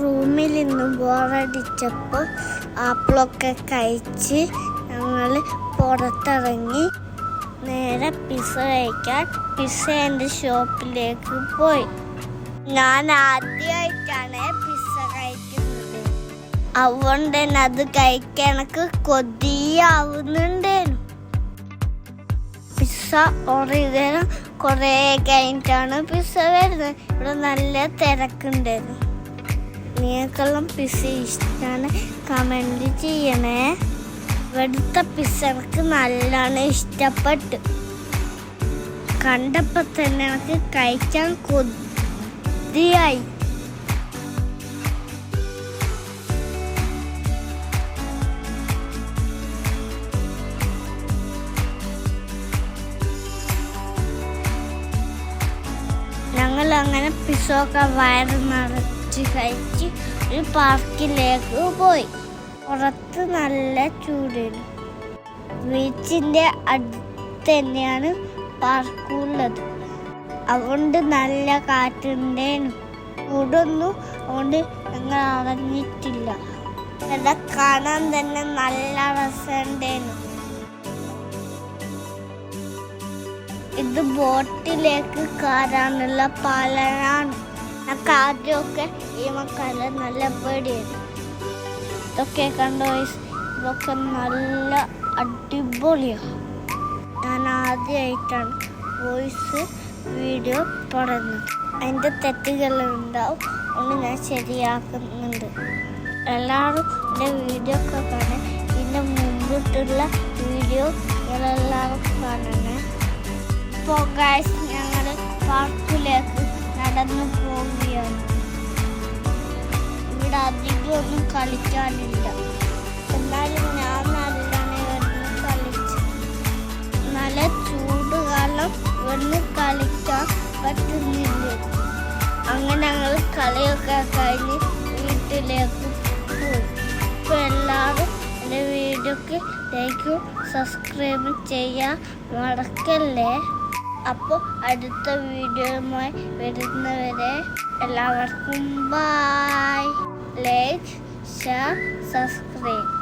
റൂമിൽ നിന്ന് ബോറടിച്ചപ്പോൾ ആപ്പിളൊക്കെ കഴിച്ച് ഞങ്ങൾ പുറത്തിറങ്ങി നേരെ പിസ്സ കഴിക്കാൻ പിസ്സേന്റെ ഷോപ്പിലേക്ക് പോയി. ഞാൻ ആദ്യമായിട്ടാണ് പിസ്സ കഴിക്കുന്നത്. അതുകൊണ്ട് തന്നെ അത് കഴിക്കാൻ എനിക്ക് കൊതിയാവുന്നുണ്ടേനു. പിസ്സ ഓർഡർ കുറേ കഴിഞ്ഞിട്ടാണ് പിസ്സ വരുന്നത്. ഇവിടെ നല്ല തിരക്കുണ്ടായിരുന്നു നിങ്ങൾക്കെല്ലാം പിസ്സ ഇഷ്ടമാണ് കമന്റ് ചെയ്യണേ. ഇവിടുത്തെ പിസ്സ എനിക്ക് നല്ലോണം ഇഷ്ടപ്പെട്ടു. കണ്ടപ്പോൾ തന്നെ എനിക്ക് കഴിക്കാൻ കൊതിയായി. ഞങ്ങൾ അങ്ങനെ പിസ്സൊക്കെ വയറ് കഴിച്ച് ഒരു പാർക്കിലേക്ക് പോയി. പുറത്ത് നല്ല ചൂടാണ് ബീച്ചിന്റെ അടുത്ത് തന്നെയാണ് പാർക്കുള്ളത് അതുകൊണ്ട് നല്ല കാറ്റുണ്ടേനു ചൂടൊന്നും അതുകൊണ്ട് ഞങ്ങൾ അറിഞ്ഞിട്ടില്ല ഇവിടെ കാണാൻ തന്നെ നല്ല രസമുണ്ടേനു ഇത് ബോട്ടിലേക്ക് കയറാനുള്ള പാലനാണ്. എനിക്ക് ആദ്യമൊക്കെ ഈ മക്കളെ നല്ല പേടിയായിരുന്നു. ഇതൊക്കെ കണ്ടോ? ഇതൊക്കെ നല്ല അടിപൊളിയാണ് ഞാൻ ആദ്യമായിട്ടാണ് വോയിസ് വീഡിയോ പറയുന്നത്. അതിന്റെ തെറ്റുകളുണ്ടാവും ഒന്ന് ഞാൻ ശരിയാക്കുന്നുണ്ട്. എല്ലാവരും എന്റെ വീഡിയോ ഒക്കെ കാണാൻ ഇതിന്റെ മുമ്പിട്ടുള്ള വീഡിയോ ഞങ്ങളെല്ലാവർക്കും കാണണേ. ഇപ്പോൾ ഗൈസ് ഞങ്ങൾ പാർക്കിലേക്ക് നടന്നു പോവുകയാണ്. ഇവിടെ അധികം ഒന്നും കളിക്കാനില്ല. എന്നാലും ഞാൻ നല്ലോണം ഇവിടുന്ന് കളിച്ചു നല്ല ചൂട് കാരണം ഇവിടുന്ന് കളിക്കാൻ പറ്റുന്നില്ല. അങ്ങനെ ഞങ്ങൾ കളിയൊക്കെ കഴിഞ്ഞ് വീട്ടിലേക്ക് പോയി. ഇപ്പോൾ എല്ലാവരും എന്റെ വീഡിയോക്ക് ലൈക്കും സബ്സ്ക്രൈബും ചെയ്യാൻ മറക്കല്ലേ? അപ്പോൾ അടുത്ത വീഡിയോയുമായി വരുന്നവരെ എല്ലാവർക്കും ബായ് ലൈക്ക് ഷെയർ സബ്സ്ക്രൈബ്